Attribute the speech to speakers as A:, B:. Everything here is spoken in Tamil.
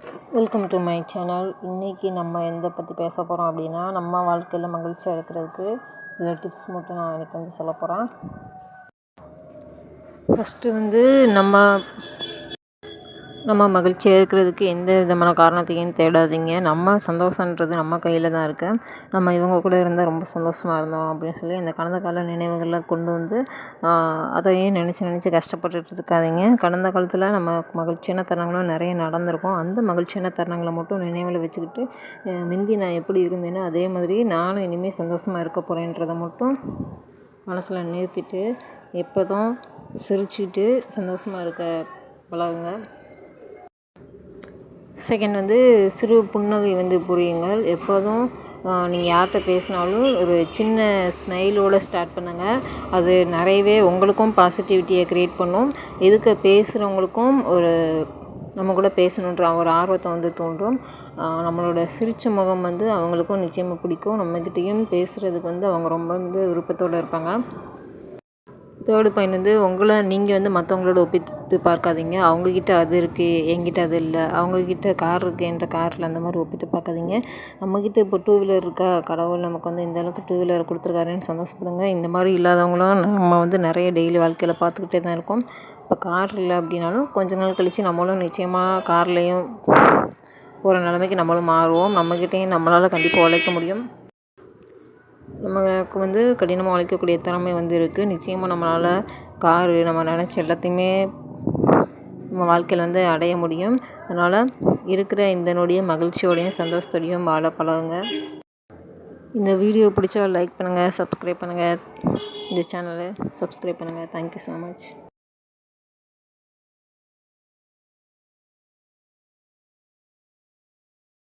A: வெல்கம் டு மை சேனல் இன்றைக்கி நம்ம எதை பற்றி பேச போகிறோம் அப்படின்னா நம்ம வாழ்க்கையில் மகிழ்ச்சியாக இருக்கிறதுக்கு சில டிப்ஸ் மட்டும் நான் எனக்கு வந்து சொல்ல போகிறேன் ஃபஸ்ட்டு வந்து நம்ம நம்ம மகிழ்ச்சியாக இருக்கிறதுக்கு எந்த விதமான காரணத்தையும் தேடாதீங்க. நம்ம சந்தோஷன்றது நம்ம கையில் தான் இருக்குது நம்ம இவங்க கூட இருந்தால் ரொம்ப சந்தோஷமாக இருந்தோம் அப்படின்னு சொல்லி அந்த கடந்த கால நினைவுகளை கொண்டு வந்து அதையே நினச்சி நினச்சி கஷ்டப்பட்டுட்டு இருக்காதீங்க. கடந்த காலத்தில் நம்ம மகிழ்ச்சியான தருணங்களும் நிறைய நடந்திருக்கும். அந்த மகிழ்ச்சியான தருணங்களை மட்டும் நினைவில் வச்சுக்கிட்டு முந்தி நான் எப்படி இருந்தேனோ அதே மாதிரி நானும் இனிமேல் சந்தோஷமாக இருக்க போகிறேன்றதை மட்டும் மனசில் நிறுத்திட்டு எப்போதும் சிரிச்சுட்டு சந்தோஷமாக இருக்க பழகுங்க. செகண்ட் வந்து சிறு புன்னகை வந்து புரியுங்கள். எப்போதும் நீங்கள் யார்கிட்ட பேசினாலும் ஒரு சின்ன ஸ்மைலோடு ஸ்டார்ட் பண்ணுங்கள் அது நிறையவே உங்களுக்கும் பாசிட்டிவிட்டியை க்ரியேட் பண்ணும். எதுக்கு பேசுகிறவங்களுக்கும் ஒரு நம்ம கூட பேசணுன்ற ஒரு ஆர்வத்தை வந்து தூண்டும். நம்மளோட சிரித்த முகம் வந்து அவங்களுக்கும் நிச்சயமாக பிடிக்கும். நம்மக்கிட்டேயும் பேசுகிறதுக்கு வந்து அவங்க ரொம்ப வந்து விருப்பத்தோடு இருப்பாங்க. தேர்டு பாயிண்ட் வந்து உங்களை நீங்கள் வந்து மற்றவங்களோட ஒப்பிட்டு பார்க்காதீங்க. அவங்கக்கிட்ட அது இருக்குது என்கிட்ட அது இல்லை. அவங்கக்கிட்ட கார் இருக்குது என்கிட்ட காரில் அந்த மாதிரி ஒப்பிட்டு பார்க்காதீங்க. நம்மக்கிட்ட இப்போ டூ வீலர் இருக்கா? கடவுள் நமக்கு வந்து இந்த அளவுக்கு டூ வீலர் கொடுத்துருக்காருன்னு சந்தோஷப்படுங்க. இந்த மாதிரி இல்லாதவங்களும் நம்ம வந்து நிறைய டெய்லி வாழ்க்கையில் பார்த்துக்கிட்டே தான் இருக்கோம். இப்போ கார் இல்லை அப்படின்னாலும் கொஞ்ச நாள் கழித்து நம்மளும் நிச்சயமாக கார்லேயும் போகிற நிலைமைக்கு நம்மளும் மாறுவோம். நம்மக்கிட்டேயும் நம்மளால் கண்டிப்பாக உழைக்க முடியும். நமக்கு வந்து கடினமாக உழைக்கக்கூடிய திறமை வந்து இருக்குது நிச்சயமாக நம்மளால் காரு நம்ம நினச்ச எல்லாத்தையுமே நம்ம வாழ்க்கையில் வந்து அடைய முடியும். அதனால் இருக்கிற இந்த மகிழ்ச்சியோடையும் சந்தோஷத்தோடையும் வாழ பழகுங்க. இந்த வீடியோ பிடிச்சா லைக் பண்ணுங்கள் சப்ஸ்கிரைப் பண்ணுங்கள் இந்த சேனலை சப்ஸ்கிரைப் பண்ணுங்கள் தேங்க்யூ ஸோ மச்